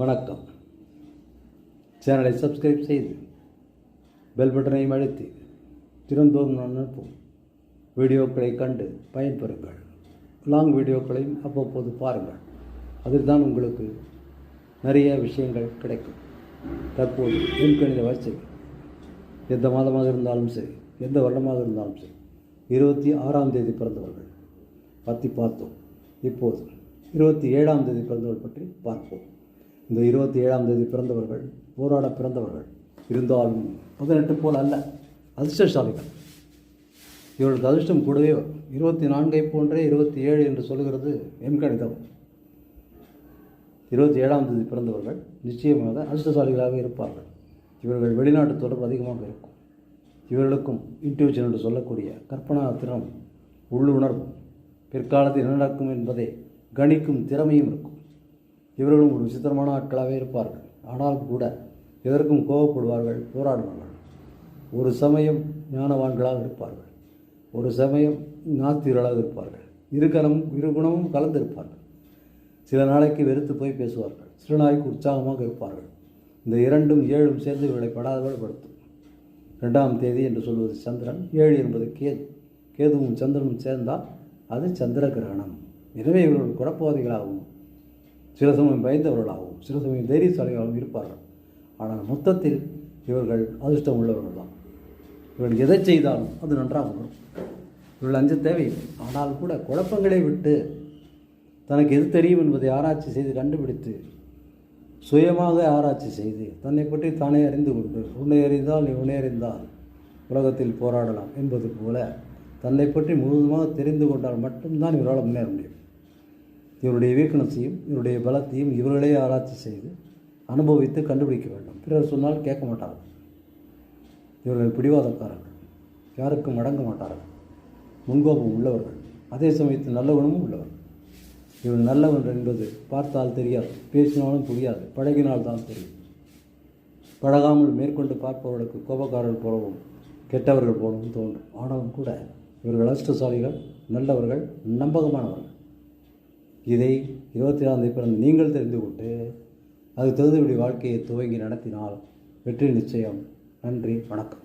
வணக்கம். சேனலை சப்ஸ்கிரைப் செய்து பெல் பட்டனையும் அழுத்தி திறந்தோறும் நான் அனுப்பும் வீடியோக்களை கண்டு பயன்பெறுங்கள். லாங் வீடியோக்களையும் அவ்வப்போது பாருங்கள். அதில் தான் உங்களுக்கு நிறைய விஷயங்கள் கிடைக்கும். தற்போது எண்கணித வரிசை எந்த மாதமாக இருந்தாலும் சரி எந்த வருடமாக இருந்தாலும் சரி இருபத்தி ஆறாம் தேதி பிறந்தவர்கள் பற்றி பார்த்தோம். இப்போது இருபத்தி ஏழாம் தேதி பிறந்தவர்கள் பற்றி பார்ப்போம். இந்த இருபத்தி ஏழாம் தேதி பிறந்தவர்கள் போராட பிறந்தவர்கள் இருந்தாலும் பதினெட்டு போல் அல்ல அதிர்ஷ்டசாலிகள். இவர்களுக்கு அதிர்ஷ்டம் கூடவே வரும். இருபத்தி நான்கை போன்றே இருபத்தி ஏழு என்று சொல்கிறது என் கணிதம் இருபத்தி ஏழாம் தேதி பிறந்தவர்கள் நிச்சயமாக அதிர்ஷ்டசாலிகளாக இருப்பார்கள். இவர்கள் வெளிநாட்டு தொடர்பு அதிகமாக இருக்கும். இவர்களுக்கும் இன்ட்யூஷன் என்று சொல்லக்கூடிய கற்பனா திறம் உள்ளுணர்வும் பிற்காலத்தில் என்ன நடக்கும் என்பதை கணிக்கும் திறமையும் இருக்கும். இவர்களும் ஒரு விசித்திரமான ஆட்களாகவே இருப்பார்கள். ஆனால் கூட எதற்கும் கோபப்படுவார்கள் போராடுவார்கள். ஒரு சமயம் ஞானவான்களாக இருப்பார்கள். ஒரு சமயம் நாத்திரளாக இருப்பார்கள். இரு இருகுணமும் இரு குணமும் கலந்திருப்பார்கள். சில நாளைக்கு வெறுத்து போய் பேசுவார்கள். சில நாளைக்கு உற்சாகமாக இருப்பார்கள். இந்த இரண்டும் ஏழும் சேர்ந்து இவர்களை படாதவர்கள் படுத்தும். ரெண்டாம் தேதி என்று சொல்வது சந்திரன் ஏழு என்பது கேது. கேதுவும் சந்திரனும் சேர்ந்தால் அது சந்திர கிரகணம் எனவே இவர்கள் குழப்பவாதிகளாகவும் சில சமயம் பயந்தவர்களாகவும் சில சமயம் தைரியசாலிகளாகவும் இருப்பார்கள். ஆனால் மொத்தத்தில் இவர்கள் அதிர்ஷ்டம் உள்ளவர்கள் தான். இவர்கள் எதை செய்தாலும் அது நன்றாக வரும் இவர்கள் அஞ்ச தேவையில்லை. ஆனால் கூட குழப்பங்களை விட்டு தனக்கு எது தெரியும் என்பதை ஆராய்ச்சி செய்து கண்டுபிடித்து சுயமாக ஆராய்ச்சி செய்து தன்னை பற்றி தானே அறிந்து கொண்டு உன்னை அறிந்தால் நீ உன்னை அறிந்தால் உலகத்தில் போராடலாம் என்பது போல தன்னை பற்றி முழுவதுமாக தெரிந்து கொண்டால் மட்டும்தான் இவரால் முன்னேற முடியும். இவருடைய வீக்னஸையும் இவருடைய பலத்தையும் இவர்களே ஆராய்ச்சி செய்து அனுபவித்து கண்டுபிடிக்க வேண்டும். பிறர் சொன்னால் கேட்க மாட்டார்கள். இவர்கள் பிடிவாதக்காரர்கள். யாருக்கும் அடங்க மாட்டார்கள். முன்கோபம் உள்ளவர்கள். அதே சமயத்தில் நல்லவனும் உள்ளவர்கள் இவன் நல்லவன் என்பது பார்த்தால் தெரியாது. பேசினாலும் புரியாது. பழகினால் தான் தெரியும். பழகாமல் மேற்கொண்டு பார்ப்பவர்களுக்கு கோபக்காரர்கள் போலவும் கெட்டவர்கள் போலவும் தோன்றும். ஆனாலும் கூட இவர்கள் அதிர்ஷ்டசாலிகள் நல்லவர்கள் நம்பகமானவர்கள். இதை இருபத்தி ஏழாம் பிறந்து பிறந்த நீங்கள் தெரிந்து கொண்டு அது தகுதியுடைய வாழ்க்கையை துவங்கி நடத்தினால் வெற்றி நிச்சயம். நன்றி வணக்கம்.